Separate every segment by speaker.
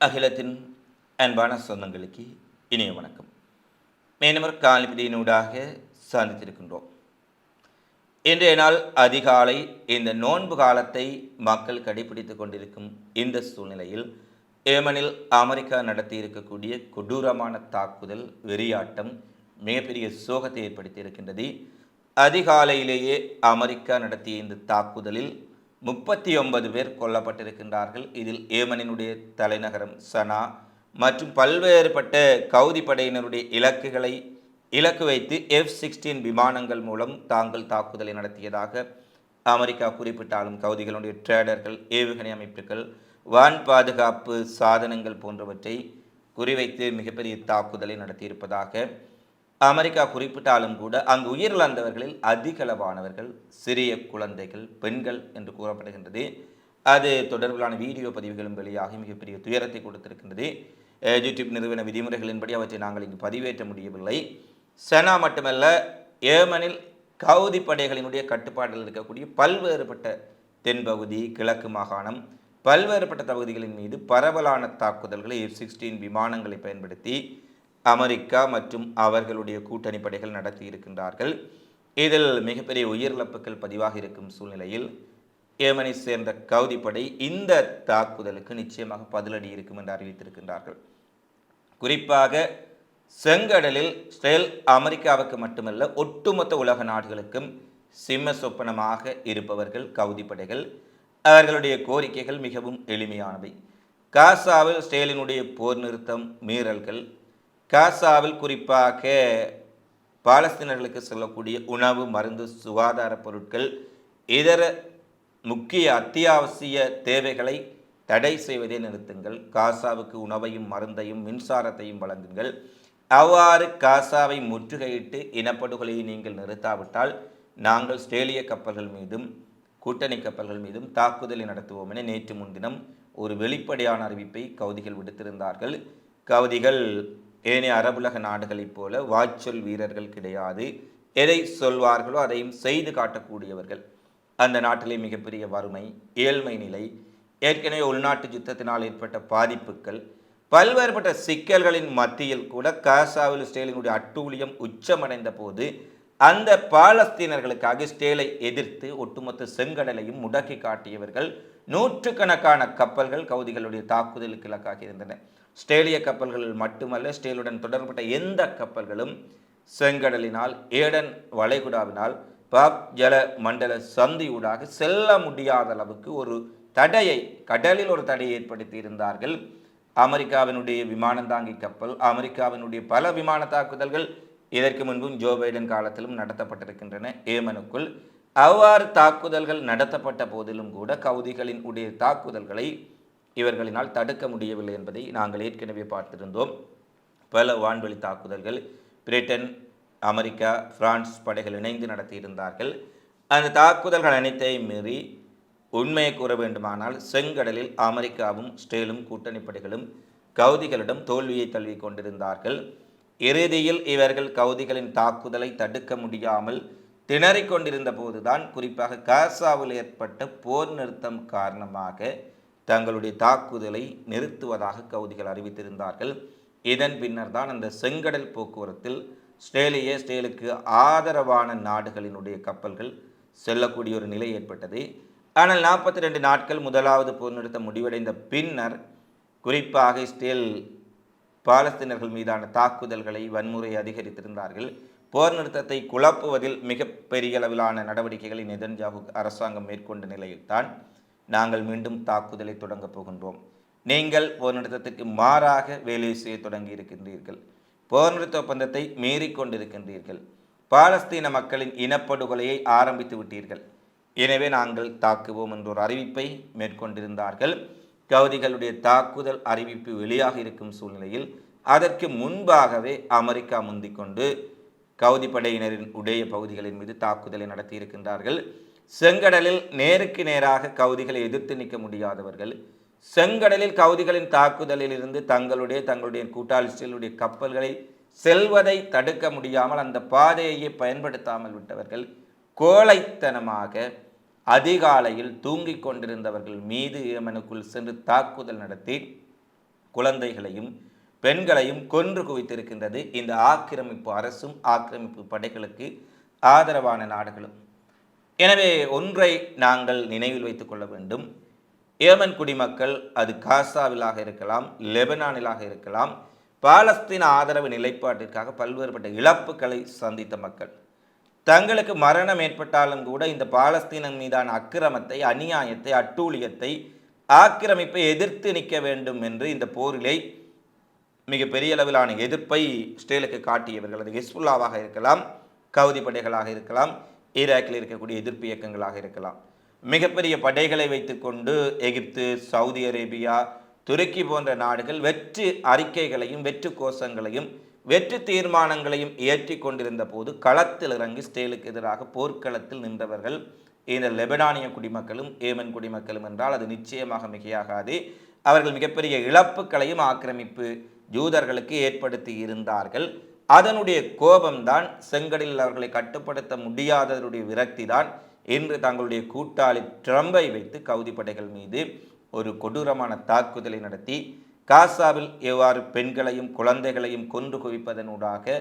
Speaker 1: அகிலத்தின் அன்பான சொந்தங்களுக்கு இனிய வணக்கம். மேனமர் காலிபிடியினூடாக சந்தித்திருக்கின்றோம். இன்றைய நாள் அதிகாலை இந்த நோன்பு காலத்தை மக்கள் கடைபிடித்துக் கொண்டிருக்கும் இந்த சூழ்நிலையில் ஏமனில் அமெரிக்கா நடத்தி இருக்கக்கூடிய கொடூரமான தாக்குதல் வெறியாட்டம் மிகப்பெரிய சோகத்தை ஏற்படுத்தி இருக்கின்றது. அதிகாலையிலேயே அமெரிக்கா நடத்திய இந்த தாக்குதலில் முப்பத்தி ஒன்பது பேர் கொல்லப்பட்டிருக்கின்றார்கள். இதில் ஏமனினுடைய தலைநகரம் சனா மற்றும் பல்வேறுபட்ட கவுதி படையினருடைய இலக்குகளை இலக்கு வைத்து எஃப் சிக்ஸ்டீன் விமானங்கள் மூலம் தாங்கள் தாக்குதலை நடத்தியதாக அமெரிக்கா குறிப்பிட்டாலும் கவுதிகளுடைய ட்ரேடர்கள் ஏவுகணை அமைப்புகள் வான் பாதுகாப்பு சாதனங்கள் போன்றவற்றை குறிவைத்து மிகப்பெரிய தாக்குதலை நடத்தியிருப்பதாக அமெரிக்கா குறிப்பிட்டாலும் கூட அங்கு உயிரிழந்தவர்களில் அதிகளவானவர்கள் சிறிய குழந்தைகள் பெண்கள் என்று கூறப்படுகின்றது. அது தொடர்பிலான வீடியோ பதிவுகளும் வெளியாகி மிகப்பெரிய துயரத்தை கொடுத்திருக்கின்றது. யூடியூப் நிறுவன விதிமுறைகளின்படி அவற்றை நாங்கள் இங்கு பதிவேற்ற முடியவில்லை. செனா மட்டுமல்ல ஏமனில் கவுதி படைகளினுடைய கட்டுப்பாட்டில் இருக்கக்கூடிய பல்வேறுபட்ட தென்பகுதி கிழக்கு மாகாணம் பல்வேறுபட்ட பகுதிகளின் மீது பரவலான தாக்குதல்களை எஃப் சிக்ஸ்டீன் விமானங்களை பயன்படுத்தி அமெரிக்கா மற்றும் அவர்களுடைய கூட்டணி படைகள் நடத்தி இருக்கின்றார்கள். இதில் மிகப்பெரிய உயிரிழப்புகள் பதிவாக இருக்கும் சூழ்நிலையில் ஏமனை சேர்ந்த கவுதி படை இந்த தாக்குதலுக்கு நிச்சயமாக பதிலடி இருக்கும் என்று அறிவித்திருக்கின்றார்கள். குறிப்பாக செங்கடலில் ஸ்டேல் அமெரிக்காவுக்கு மட்டுமல்ல ஒட்டுமொத்த உலக நாடுகளுக்கும் சிம்ம சொப்பனமாக இருப்பவர்கள் கவுதி படைகள். அவர்களுடைய கோரிக்கைகள் மிகவும் எளிமையானவை. காசாவில் ஸ்டேலினுடைய போர் நிறுத்தம் மீறல்கள் காசாவில் குறிப்பாக பாலஸ்தீனர்களுக்கு செல்லக்கூடிய உணவு மருந்து சுகாதார பொருட்கள் இதர முக்கிய அத்தியாவசிய தேவைகளை தடை செய்வதை நிறுத்துங்கள். காசாவுக்கு உணவையும் மருந்தையும் மின்சாரத்தையும் வழங்குங்கள். அவ்வாறு காசாவை முற்றுகையிட்டு இனப்படுகொலையை நீங்கள் நிறுத்தாவிட்டால் நாங்கள் ஸ்ட்ரேலிய கப்பல்கள் மீதும் கூட்டணி கப்பல்கள் மீதும் தாக்குதலை நடத்துவோம் என நேற்று முன்தினம் ஒரு வெளிப்படையான அறிவிப்பை கவுதிகள் விடுத்திருந்தார்கள். கவுதிகள் ஏனைய அரபுலக நாடுகளைப் போல வாய்ச்சொல் வீரர்கள் கிடையாது எதை சொல்வார்களோ அதையும் செய்து காட்டக்கூடியவர்கள். அந்த நாட்டிலே மிகப்பெரிய வறுமை ஏழ்மை நிலை ஏற்கனவே உள்நாட்டு யுத்தத்தினால் ஏற்பட்ட பாதிப்புகள் பல்வேறுபட்ட சிக்கல்களின் மத்தியில் கூட காசாவில் ஸ்டேலினுடைய அட்டூழியம் உச்சமடைந்த போது அந்த பாலஸ்தீனர்களுக்காக ஸ்டேலை எதிர்த்து ஒட்டுமொத்த செங்கடலையும் முடக்கி காட்டியவர்கள் நூற்றுக்கணக்கான கப்பல்கள் கவுதிகளுடைய தாக்குதலுக்கு இலக்காக இருந்தன. ஸ்டேலிய கப்பல்கள் மட்டுமல்ல ஸ்டேலுடன் தொடர்பட்ட எந்த கப்பல்களும் செங்கடலினால் ஏடன் வளைகுடாவினால் பாப் ஜல மண்டல சந்தியூடாக செல்ல முடியாத அளவுக்கு ஒரு தடையை கடலில் ஒரு தடையை ஏற்படுத்தி இருந்தார்கள். அமெரிக்காவினுடைய விமானந்தாங்கி கப்பல் அமெரிக்காவினுடைய பல விமான தாக்குதல்கள் இதற்கு முன்பும் ஜோ பைடன் காலத்திலும் நடத்தப்பட்டிருக்கின்றன. ஏமனுக்குள் அவ்வாறு தாக்குதல்கள் நடத்தப்பட்ட போதிலும் கூட கவுதிகளின் உடைய தாக்குதல்களை இவர்களினால் தடுக்க முடியவில்லை என்பதை நாங்கள் ஏற்கனவே பார்த்திருந்தோம். பல வான்வெளி தாக்குதல்கள் பிரிட்டன் அமெரிக்கா பிரான்ஸ் படைகள் இணைந்து நடத்தியிருந்தார்கள். அந்த தாக்குதல்கள் அனைத்தையும் மீறி உண்மையை கூற வேண்டுமானால் செங்கடலில் அமெரிக்காவும் ஸ்டேலும் கூட்டணி படைகளும் கவுதிகளிடம் தோல்வியை தழுவி கொண்டிருந்தார்கள். இறுதியில் இவர்கள் கவுதிகளின் தாக்குதலை தடுக்க முடியாமல் திணறிக் கொண்டிருந்த போதுதான் குறிப்பாக காசாவில் ஏற்பட்ட போர் நிறுத்தம் காரணமாக தங்களுடைய தாக்குதலை நிறுத்துவதாக கவுதிகள் அறிவித்திருந்தார்கள். இதன் பின்னர் தான் அந்த செங்கடல் போக்குவரத்தில் ஸ்டேலிய ஸ்டேலுக்கு ஆதரவான நாடுகளினுடைய கப்பல்கள் செல்லக்கூடிய ஒரு நிலை ஏற்பட்டது. ஆனால் நாற்பத்தி ரெண்டு நாட்கள் முதலாவது போர் நிறுத்தம் முடிவடைந்த பின்னர் குறிப்பாக ஸ்டேல் பாலஸ்தீனர்கள் மீதான தாக்குதல்களை வன்முறை அதிகரித்திருந்தார்கள். போர் நிறுத்தத்தை குழப்புவதில் மிகப்பெரிய அளவிலான நடவடிக்கைகளை நெதன்ஜாகு அரசாங்கம் மேற்கொண்ட நிலையில்தான் நாங்கள் மீண்டும் தாக்குதலை தொடங்கப் போகின்றோம். நீங்கள் போர் நிறுத்தத்துக்கு மாறாக வேலை செய்ய தொடங்கி இருக்கின்றீர்கள். போர் நிறுத்த ஒப்பந்தத்தை மீறிக்கொண்டிருக்கின்றீர்கள் பாலஸ்தீன மக்களின் இனப்படுகொலையை ஆரம்பித்து விட்டீர்கள். எனவே நாங்கள் தாக்குவோம் என்ற ஒரு அறிவிப்பை மேற்கொண்டிருந்தார்கள். கவுதிகளுடைய தாக்குதல் அறிவிப்பு வெளியாக இருக்கும் சூழ்நிலையில் அதற்கு முன்பாகவே அமெரிக்கா முந்திக்கொண்டு கவுதி படையினரின் உடைய பகுதிகளின் மீது தாக்குதலை நடத்தியிருக்கின்றார்கள். செங்கடலில் நேருக்கு நேராக கவுதிகளை எதிர்த்து நிற்க முடியாதவர்கள் செங்கடலில் கவுதிகளின் தாக்குதலில் இருந்து தங்களுடைய தங்களுடைய கூட்டாளிகளுடைய கப்பல்களை செல்வதை தடுக்க முடியாமல் அந்த பாதையையே பயன்படுத்தாமல் விட்டவர்கள் கோழைத்தனமாக அதிகாலையில் தூங்கிக் கொண்டிருந்தவர்கள் மீது ஏமனுக்குள் சென்று தாக்குதல் நடத்தி குழந்தைகளையும் பெண்களையும் கொன்று குவித்திருக்கின்றது. இந்த ஆக்கிரமிப்பு அரசும் ஆக்கிரமிப்பு படைகளுக்கு ஆதரவான நாடுகளும். எனவே ஒன்றை நாங்கள் நினைவில் வைத்துக் கொள்ள வேண்டும். ஏமன் குடிமக்கள் அது காசாவிலாக இருக்கலாம் லெபனானிலாக இருக்கலாம். பாலஸ்தீன ஆதரவு நிலைப்பாட்டிற்காக பல்வேறுபட்ட இழப்புகளை சந்தித்த மக்கள். தங்களுக்கு மரணம் ஏற்பட்டாலும் கூட இந்த பாலஸ்தீனம் மீதான அக்கிரமத்தை அநியாயத்தை அட்டூழியத்தை ஆக்கிரமிப்பை எதிர்த்து நிற்க வேண்டும் என்று இந்த போரிலே மிக பெரிய அளவிலான எதிர்ப்பை இஸ்ரேலுக்கு காட்டியவர்கள். அது ஹிஸ்புல்லாவாக இருக்கலாம் கவுதி படைகளாக இருக்கலாம் ஈராக்கில் இருக்கக்கூடிய எதிர்ப்பு இயக்கங்களாக இருக்கலாம். மிகப்பெரிய படைகளை வைத்துக்கொண்டு எகிப்து சவுதி அரேபியா துருக்கி போன்ற நாடுகள் வெற்று அறிக்கைகளையும் வெற்று கோஷங்களையும் வெற்று தீர்மானங்களையும் இயற்றி கொண்டிருந்த போது களத்தில் இறங்கி ஸ்டேலுக்கு எதிராக போர்க்களத்தில் நின்றவர்கள் இந்த லெபனானிய குடிமக்களும் ஏமன் குடிமக்களும் என்றால் அது நிச்சயமாக மிகையாகாது. அவர்கள் மிகப்பெரிய இழப்புகளையும் ஆக்கிரமிப்பு ஜூதர்களுக்கு ஏற்படுத்தி இருந்தார்கள். அதனுடைய கோபம்தான் செங்கடலில் அவர்களை கட்டுப்படுத்த முடியாததனுடைய விரக்தி தான் இன்று தங்களுடைய கூட்டாளி ட்ரம்பை வைத்து கவுதி படைகள் மீது ஒரு கொடூரமான தாக்குதலை நடத்தி காசாவில் எவ்வாறு பெண்களையும் குழந்தைகளையும் கொன்று குவிப்பதனூடாக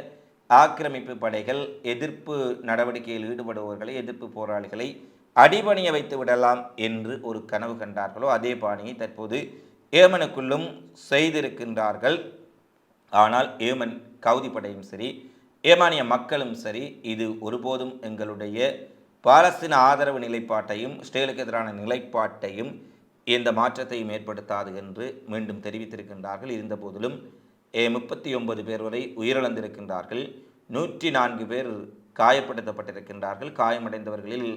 Speaker 1: ஆக்கிரமிப்பு படைகள் எதிர்ப்பு நடவடிக்கையில் ஈடுபடுபவர்களை எதிர்ப்பு போராளிகளை அடிபணிய வைத்து விடலாம் என்று ஒரு கனவு கண்டார்களோ அதே பாணியை தற்போது ஏமனுக்குள்ளும் செய்திருக்கின்றார்கள். ஆனால் ஏமன் கவுதி படையும் சரி ஏமானிய மக்களும் சரி இது ஒருபோதும் எங்களுடைய பாலஸ்தீன ஆதரவு நிலைப்பாட்டையும் இஸ்ரேலுக்கு எதிரான நிலைப்பாட்டையும் எந்த மாற்றத்தையும் ஏற்படுத்தாது என்று மீண்டும் தெரிவித்திருக்கின்றார்கள். இருந்தபோதிலும் ஏ முப்பத்தி ஒன்பது பேர் வரை உயிரிழந்திருக்கின்றார்கள். நூற்றி நான்கு பேர் காயப்படுத்தப்பட்டிருக்கின்றார்கள். காயமடைந்தவர்களில்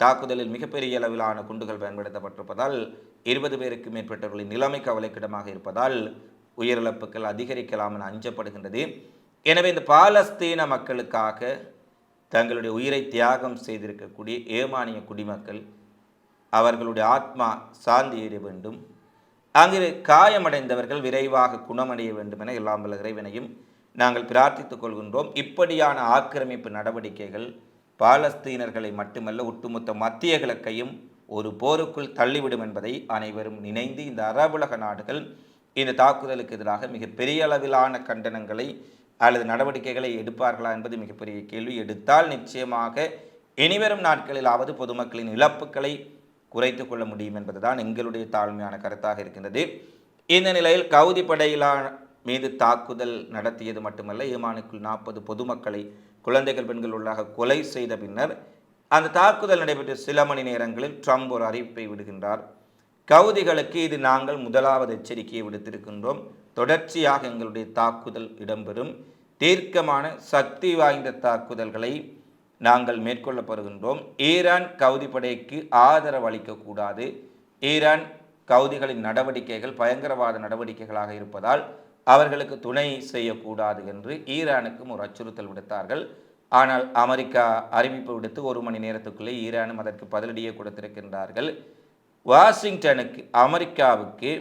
Speaker 1: தாக்குதலில் மிகப்பெரிய அளவிலான குண்டுகள் பயன்படுத்தப்பட்டிருப்பதால் இருபது பேருக்கு மேற்பட்டவர்களின் நிலைமை கவலைக்கிடமாக இருப்பதால் உயிரிழப்புகள் அதிகரிக்கலாம் என அஞ்சப்படுகின்றது. எனவே இந்த பாலஸ்தீன மக்களுக்காக தங்களுடைய உயிரை தியாகம் செய்திருக்கக்கூடிய ஏமானிய குடிமக்கள் அவர்களுடைய ஆத்மா சாந்தி ஏற வேண்டும். அங்கு காயமடைந்தவர்கள் விரைவாக குணமடைய வேண்டும் என எல்லாம் வல்ல இறைவனையும் நாங்கள் பிரார்த்தித்துக் கொள்கின்றோம். இப்படியான ஆக்கிரமிப்பு நடவடிக்கைகள் பாலஸ்தீனர்களை மட்டுமல்ல ஒட்டுமொத்த மத்திய கிழக்கையும் ஒரு போருக்குள் தள்ளிவிடும் என்பதை அனைவரும் நினைந்து இந்த அரபுலக நாடுகள் இந்த தாக்குதலுக்கு எதிராக மிகப்பெரிய அளவிலான கண்டனங்களை அல்லது நடவடிக்கைகளை எடுப்பார்களா என்பது மிகப்பெரிய கேள்வி. எடுத்தால் நிச்சயமாக இனிவரும் நாட்களிலாவது பொதுமக்களின் இழப்புகளை குறைத்து கொள்ள முடியும் என்பதுதான் எங்களுடைய தாழ்மையான கருத்தாக இருக்கின்றது. இந்த நிலையில் கவுதி படையிலான மீது தாக்குதல் நடத்தியது மட்டுமல்ல ஈமானுக்குள் நாற்பது பொதுமக்களை குழந்தைகள் பெண்கள் உள்ளாக கொலை செய்த பின்னர் அந்த தாக்குதல் நடைபெற்ற சில மணி நேரங்களில் ட்ரம்ப் ஒரு அறிவிப்பை விடுகின்றார். கவுதிகளுக்கு இது நாங்கள் முதலாவது எச்சரிக்கையை விடுத்திருக்கின்றோம். தொடர்ச்சியாக எங்களுடைய தாக்குதல் இடம்பெறும். தீர்க்கமான சக்தி வாய்ந்த தாக்குதல்களை நாங்கள் மேற்கொள்ளப்படுகின்றோம் ஈரான் கவுதி படைக்கு ஆதரவு அளிக்கக்கூடாது. ஈரான் கவுதிகளின் நடவடிக்கைகள் பயங்கரவாத நடவடிக்கைகளாக இருப்பதால் அவர்களுக்கு துணை செய்யக்கூடாது என்று ஈரானுக்கும் ஒரு அச்சுறுத்தல் விடுத்தார்கள். ஆனால் அமெரிக்கா அறிவிப்பு விடுத்து ஒரு மணி நேரத்துக்குள்ளே ஈரானும் அதற்கு பதிலடியை கொடுத்திருக்கின்றார்கள். வாஷிங்டனுக்கு அமெரிக்காவுக்கு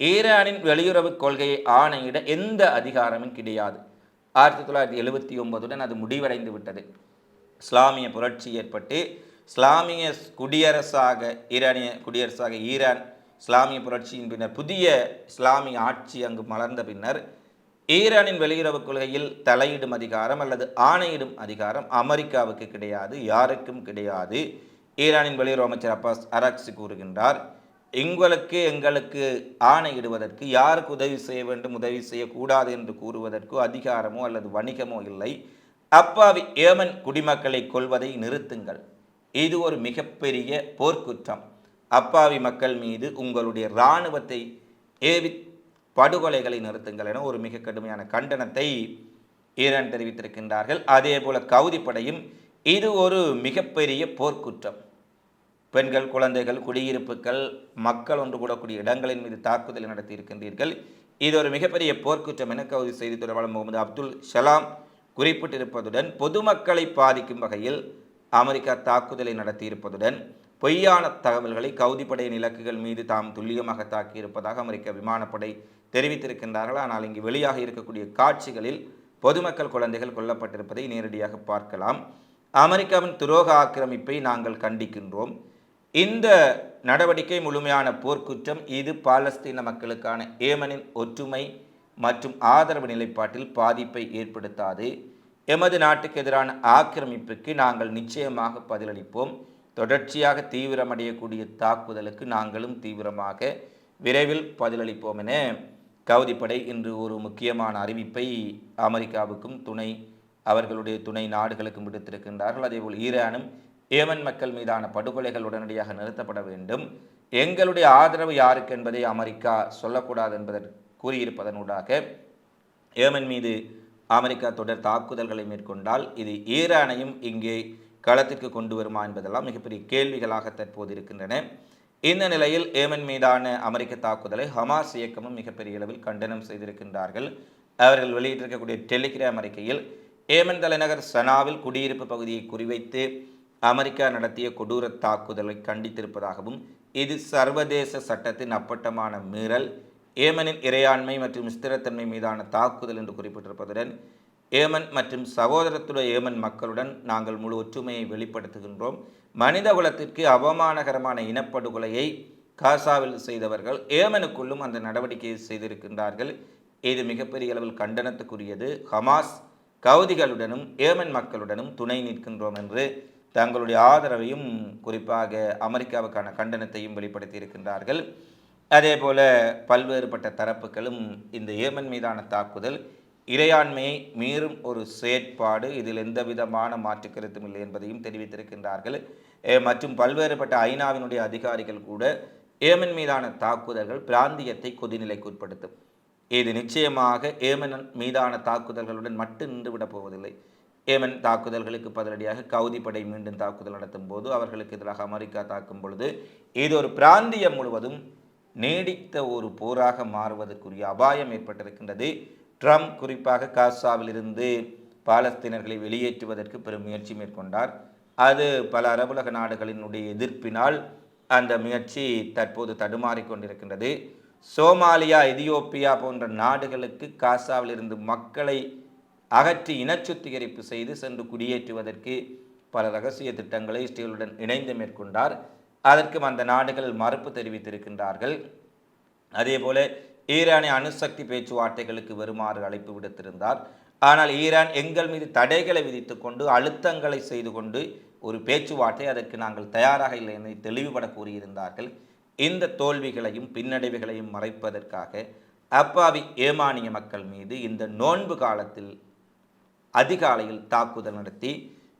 Speaker 1: ஈரானின் வெளியுறவு கொள்கையை ஆணையிட எந்த அதிகாரமும் கிடையாது. ஆயிரத்தி தொள்ளாயிரத்தி எழுபத்தி ஒன்பதுடன் அது முடிவடைந்து விட்டது. இஸ்லாமிய புரட்சி ஏற்பட்டு இஸ்லாமிய குடியரசாக ஈரானிய குடியரசாக ஈரான் இஸ்லாமிய புரட்சியின் பின்னர் புதிய இஸ்லாமிய ஆட்சி அங்கு மலர்ந்த பின்னர் ஈரானின் வெளியுறவு கொள்கையில் தலையிடும் அதிகாரம் அல்லது ஆணையிடும் அதிகாரம் அமெரிக்காவுக்கு கிடையாது யாருக்கும் கிடையாது. ஈரானின் வெளியுறவு அமைச்சர் அப்பாஸ் அராக்சி கூறுகின்றார் எங்களுக்கு எங்களுக்கு ஆணையிடுவதற்கு யாருக்கு உதவி செய்ய வேண்டும் உதவி செய்யக்கூடாது என்று கூறுவதற்கோ அதிகாரமோ அல்லது வணிகமோ இல்லை. அப்பாவி ஏமன் குடிமக்களை கொள்வதை நிறுத்துங்கள். இது ஒரு மிகப்பெரிய போர்க்குற்றம். அப்பாவி மக்கள் மீது உங்களுடைய இராணுவத்தை ஏவி படுகொலைகளை நிறுத்துங்கள் என ஒரு மிக கடுமையான கண்டனத்தை ஈரான் தெரிவித்திருக்கின்றார்கள். அதே போல கவுதி படையும் இது ஒரு மிகப்பெரிய போர்க்குற்றம். பெண்கள் குழந்தைகள் குடியிருப்புகள் மக்கள் ஒன்று கூடக்கூடிய இடங்களின் மீது தாக்குதல் நடத்தி இருக்கின்றீர்கள் இது ஒரு மிகப்பெரிய போர்க்குற்றம் என கவுதி செய்தி தொடர்பாளர் முகமது அப்துல் ஷலாம் குறிப்பிட்டிருப்பதுடன் பொதுமக்களை பாதிக்கும் வகையில் அமெரிக்கா தாக்குதலை நடத்தியிருப்பதுடன் பொய்யான தகவல்களை கவுதிப்படையின் இலக்குகள் மீது தாம் துல்லியமாக தாக்கியிருப்பதாக அமெரிக்க விமானப்படை தெரிவித்திருக்கின்றார்கள். ஆனால் இங்கு வெளியாக இருக்கக்கூடிய காட்சிகளில் பொதுமக்கள் குழந்தைகள் கொல்லப்பட்டிருப்பதை நேரடியாக பார்க்கலாம். அமெரிக்காவின் துரோக ஆக்கிரமிப்பை நாங்கள் கண்டிக்கின்றோம். இந்த நடவடிக்கை முழுமையான போர்க்குற்றம் இது பாலஸ்தீன மக்களுக்கான ஏமனின் ஒற்றுமை மற்றும் ஆதரவு நிலைப்பாட்டில் பாதிப்பை ஏற்படுத்தாது. எமது நாட்டுக்கு எதிரான ஆக்கிரமிப்புக்கு நாங்கள் நிச்சயமாக பதிலளிப்போம். தொடர்ச்சியாக தீவிரமடையக்கூடிய தாக்குதலுக்கு நாங்களும் தீவிரமாக விரைவில் பதிலளிப்போம் என கவுதிப்படை இன்று ஒரு முக்கியமான அறிவிப்பை அமெரிக்காவுக்கும் துணை அவர்களுடைய துணை நாடுகளுக்கும் விடுத்திருக்கின்றார்கள். அதேபோல் ஈரானும் ஏமன் மக்கள் மீதான படுகொலைகள் உடனடியாக நிறுத்தப்பட வேண்டும். எங்களுடைய ஆதரவு யாருக்கு என்பதை அமெரிக்கா சொல்லக்கூடாது என்பதற்கு கூறியிருப்பதனூடாக ஏமன் மீது அமெரிக்கா தொடர் தாக்குதல்களை மேற்கொண்டால் இது ஈரானையும் இங்கே களத்திற்கு கொண்டு வருமா என்பதெல்லாம் மிகப்பெரிய கேள்விகளாக தற்போது இருக்கின்றன. இந்த நிலையில் ஏமன் மீதான அமெரிக்க தாக்குதலை ஹமாஸ் இயக்கமும் மிகப்பெரிய அளவில் கண்டனம் செய்திருக்கின்றார்கள். அவர்கள் வெளியிட்டிருக்கக்கூடிய டெலிகிராம் அறிக்கையில் ஏமன் தலைநகர் சனாவில் குடியிருப்பு பகுதியை குறிவைத்து அமெரிக்கா நடத்திய கொடூர தாக்குதலை கண்டித்திருப்பதாகவும் இது சர்வதேச சட்டத்தின் அப்பட்டமான மீறல் ஏமனின் இறையாண்மை மற்றும் ஸ்திரத்தன்மை மீதான தாக்குதல் என்று குறிப்பிட்டிருப்பதுடன் ஏமன் மற்றும் சகோதரத்துடைய ஏமன் மக்களுடன் நாங்கள் முழு ஒற்றுமையை வெளிப்படுத்துகின்றோம். மனித குலத்திற்கு அவமானகரமான இனப்படுகொலையை காசாவில் செய்தவர்கள் ஏமனுக்குள்ளும் அந்த நடவடிக்கையை செய்திருக்கின்றார்கள். இது மிகப்பெரிய அளவில் கண்டனத்துக்குரியது. ஹமாஸ் கவுதிகளுடனும் ஏமன் மக்களுடனும் துணை நிற்கின்றோம் என்று தங்களுடைய ஆதரவையும் குறிப்பாக அமெரிக்காவுக்கான கண்டனத்தையும் வெளிப்படுத்தி இருக்கின்றார்கள் அதே போல பல்வேறுபட்ட தரப்புகளும் இந்த ஏமன் மீதான தாக்குதல் இறையாண்மையை மீறும் ஒரு செயற்பாடு இதில் எந்த விதமான மாற்று கருத்தும் இல்லை என்பதையும் தெரிவித்திருக்கின்றார்கள். மற்றும் பல்வேறுபட்ட ஐநாவினுடைய அதிகாரிகள் கூட ஏமன் மீதான தாக்குதல்கள் பிராந்தியத்தை கொதிநிலைக்கு உட்படுத்தும். இது நிச்சயமாக ஏமன் மீதான தாக்குதல்களுடன் மட்டும் நின்றுவிடப் போவதில்லை. ஏமன் தாக்குதல்களுக்கு பதிலடியாக கவுதி படை மீண்டும் தாக்குதல் நடத்தும் போது அவர்களுக்கு எதிராக அமெரிக்கா தாக்கும் பொழுது இது ஒரு பிராந்தியம் முழுவதும் நீடித்த ஒரு போராக மாறுவதற்குரிய அபாயம் ஏற்பட்டிருக்கின்றது. ட்ரம்ப் குறிப்பாக காசாவிலிருந்து பாலஸ்தீனர்களை வெளியேற்றுவதற்கு பெரும் முயற்சி மேற்கொண்டார். அது பல அரபுலக நாடுகளினுடைய எதிர்ப்பினால் அந்த முயற்சி தற்போது தடுமாறிக்கொண்டிருக்கின்றது சோமாலியா எதியோப்பியா போன்ற நாடுகளுக்கு காசாவிலிருந்து மக்களை அகற்றி இனச்சுத்திகரிப்பு செய்து சென்று குடியேற்றுவதற்கு பல ரகசிய திட்டங்களை இஸ்ரேலுடன் இணைந்து மேற்கொண்டார். அதற்கும் அந்த நாடுகள் மறுப்பு தெரிவித்திருக்கின்றார்கள். அதேபோல ஈரானை அணுசக்தி பேச்சுவார்த்தைகளுக்கு வருமாறு அழைப்பு விடுத்திருந்தார். ஆனால் ஈரான் எங்கள் மீது தடைகளை விதித்து கொண்டு அழுத்தங்களை செய்து கொண்டு ஒரு பேச்சுவார்த்தை அதற்கு நாங்கள் தயாராக இல்லை என தெளிவுபட கூறியிருந்தார்கள். இந்த தோல்விகளையும் பின்னடைவுகளையும் மறைப்பதற்காக அப்பாவி ஏமானிய மக்கள் மீது இந்த நோன்பு காலத்தில் அதிகாலையில் தாக்குதல் நடத்தி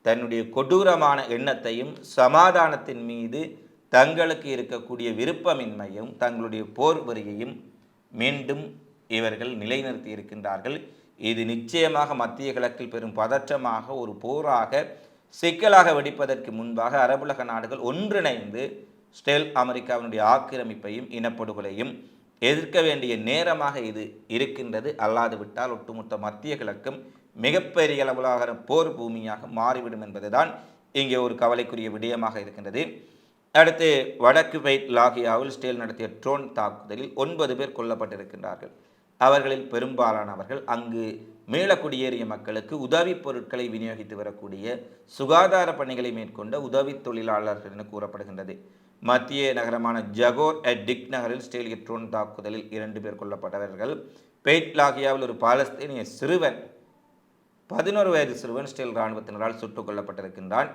Speaker 1: தன்னுடைய கொடூரமான எண்ணத்தையும் சமாதானத்தின் மீது தங்களுக்கு இருக்கக்கூடிய விருப்பமின்மையும் தங்களுடைய போர் வரியையும் மீண்டும் இவர்கள் நிலைநிறுத்தி இருக்கின்றார்கள். இது நிச்சயமாக மத்திய கிழக்கில் பெரும் பதற்றமாக ஒரு போராக சிக்கலாக வெடிப்பதற்கு முன்பாக அரபுலக நாடுகள் ஒன்றிணைந்து ஸ்டெல் அமெரிக்காவினுடைய ஆக்கிரமிப்பையும் இனப்படுகொலையும் எதிர்க்க வேண்டிய நேரமாக இது இருக்கின்றது. அல்லாது விட்டால் ஒட்டுமொத்த மத்திய கிழக்கும் மிகப்பெரிய அளவிலாக போர் பூமியாக மாறிவிடும் என்பதுதான் இங்கே ஒரு கவலைக்குரிய விடயமாக இருக்கின்றது. அடுத்து வடக்கு பெய்ட் லாகியாவில் ஸ்டேல் நடத்திய ட்ரோன் தாக்குதலில் ஒன்பது பேர் கொல்லப்பட்டிருக்கின்றார்கள். அவர்களில் பெரும்பாலானவர்கள் அங்கு மீளக்குடியேறிய மக்களுக்கு உதவிப் பொருட்களை விநியோகித்து வரக்கூடிய சுகாதார பணிகளை மேற்கொண்ட உதவி தொழிலாளர்கள் என கூறப்படுகின்றது. மத்திய நகரமான ஜகோர் அட் டிக் நகரில் ஸ்டேலிய ட்ரோன் தாக்குதலில் இரண்டு பேர் கொல்லப்பட்டவர்கள். பெய்ட் லாகியாவில் ஒரு பாலஸ்தீனிய சிறுவன் பதினோரு வயது சிறுவன் ஸ்டீல் இராணுவத்தினரால் சுட்டுக் கொல்லப்பட்டிருக்கின்றான்.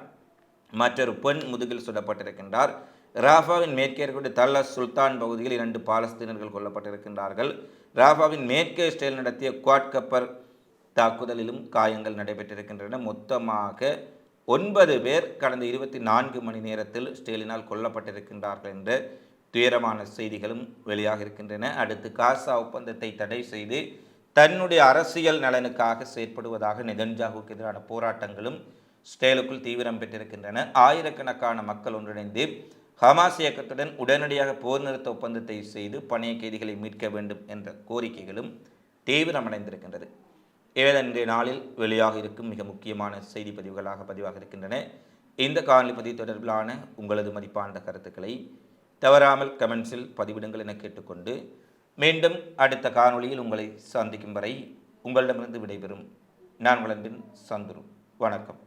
Speaker 1: மற்றொரு பெண் முதுகில் சுடப்பட்டிருக்கின்றார். ராஃபாவின் மேற்கே இருக்கக்கூடிய தல்ல சுல்தான் பகுதியில் இரண்டு பாலஸ்தீனர்கள் கொல்லப்பட்டிருக்கின்றார்கள். ராஃபாவின் மேற்கே ஸ்டைல் நடத்திய குவாட் கப்பர் தாக்குதலிலும் காயங்கள் நடைபெற்றிருக்கின்றன. மொத்தமாக ஒன்பது பேர் கடந்த இருபத்தி நான்கு மணி நேரத்தில் ஸ்டேலினால் கொல்லப்பட்டிருக்கின்றார்கள் என்ற துயரமான செய்திகளும் வெளியாக இருக்கின்றன அடுத்து காசா ஒப்பந்தத்தை தடை செய்து தன்னுடைய அரசியல் நலனுக்காக செயற்படுவதாக நெதன்ஜாகுக்கு எதிரான போராட்டங்களும் ஸ்டேலுக்குள் தீவிரம் பெற்றிருக்கின்றன. ஆயிரக்கணக்கான மக்கள் ஒன்றிணைந்து ஹமாஸ் இயக்கத்துடன் உடனடியாக போர் நிறுத்த ஒப்பந்தத்தை செய்து பணைய கைதிகளை மீட்க வேண்டும் என்ற கோரிக்கைகளும் தீவிரமடைந்திருக்கின்றது. இன்றைய நாளில் வெளியாக இருக்கும் மிக முக்கியமான செய்தி பதிவுகளாக பதிவாக இருக்கின்றன. இந்த காணொலி பதிவு தொடர்பிலான உங்களது மதிப்பான கருத்துக்களை தவறாமல் கமெண்ட்ஸில் பதிவிடுங்கள் என கேட்டுக்கொண்டு மீண்டும் அடுத்த காணொளியில் உங்களை சந்திக்கும் வரை உங்களிடமிருந்து விடைபெறும். நான் வளர்ந்தின் சந்துரு. வணக்கம்.